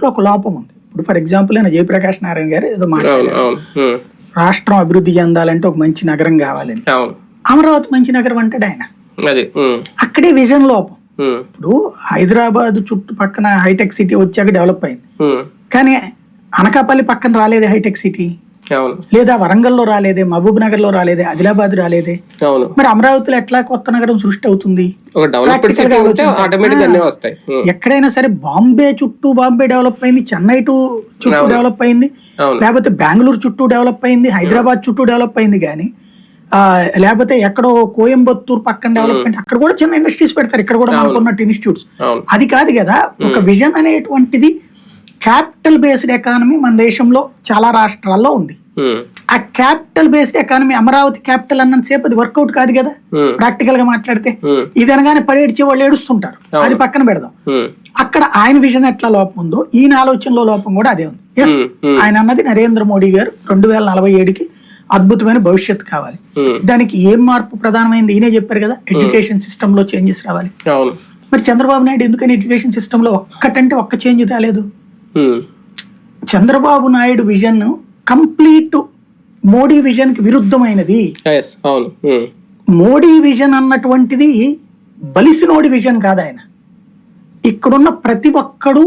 దాంట్లో ఒక లోపం ఉంది. ఇప్పుడు ఫర్ ఎగ్జాంపుల్ నేను జయప్రకాష్ నారాయణ గారు ఏదో మాట్లాడారు. రాష్ట్రం అభివృద్ధి చెందాలంటే ఒక మంచి నగరం కావాలని అమరావతి మంచి నగరం అంటాడు ఆయన. అక్కడే విజన్ లోపం. ఇప్పుడు హైదరాబాద్ చుట్టుపక్కన హైటెక్ సిటీ వచ్చాక డెవలప్ అయింది. కానీ అనకాపల్లి పక్కన రాలేదే హైటెక్ సిటీ? లేదా వరంగల్లో రాలేదే మహబూబ్ నగర్లో రాలేదే ఆదిలాబాద్ రాలేదే? మరి అమరావతిలో ఎట్లా కొత్త నగరం సృష్టి అవుతుంది? ఎక్కడైనా సరే బాంబే చుట్టూ బాంబే డెవలప్ అయింది చెన్నై టు చుట్టూ. డెవలప్ అయింది లేకపోతే బెంగళూరు చుట్టూ డెవలప్ అయింది హైదరాబాద్ చుట్టూ డెవలప్ అయింది కానీ లేకపోతే ఎక్కడో కోయంబత్తూర్ పక్కన డెవలప్మెంట్ అక్కడ కూడా చిన్న ఇండస్ట్రీస్ పెడతారు. ఇక్కడ కూడా మనకు ఉన్నట్టు ఇన్స్టిట్యూట్స్ అది కాదు కదా ఒక విజన్ అనేటువంటిది క్యాపిటల్ బేస్డ్ ఎకానమీ మన దేశంలో చాలా రాష్ట్రాల్లో ఉంది. ఆ capital based economy Amaravati capital అన్నంతసేపు అది వర్కౌట్ కాదు కదా? ప్రాక్టికల్గా మాట్లాడితే. ఇది అనగానే పడేడ్చే వాళ్ళు ఏడుస్తుంటారు. అది పక్కన పెడదాం. అక్కడ ఆయన విజన్ ఎట్లా లోపం ఉందో ఈయన ఆలోచనలో లోపం కూడా అదే ఉంది. ఎస్ ఆయన అన్నది నరేంద్ర మోడీ గారు రెండు వేల నలభై ఏడుకి అద్భుతమైన భవిష్యత్తు కావాలి. దానికి ఏం మార్పు ప్రధానమైంది? ఈయనే చెప్పారు కదా ఎడ్యుకేషన్ సిస్టమ్లో చేంజెస్ రావాలి. మరి చంద్రబాబు నాయుడు ఎందుకని ఎడ్యుకేషన్ సిస్టమ్లో ఒక్కటంటే ఒక్క చేంజ్ తేలేదు చంద్రబాబు నాయుడు విజన్ కంప్లీట్ మోడీ విజన్కి విరుద్ధమైనది. ఉమ్, మోడీ విజన్ అన్నటువంటిది బలిసినోడి విజన్ కాదు ఆయన. ఇక్కడున్న ప్రతి ఒక్కడు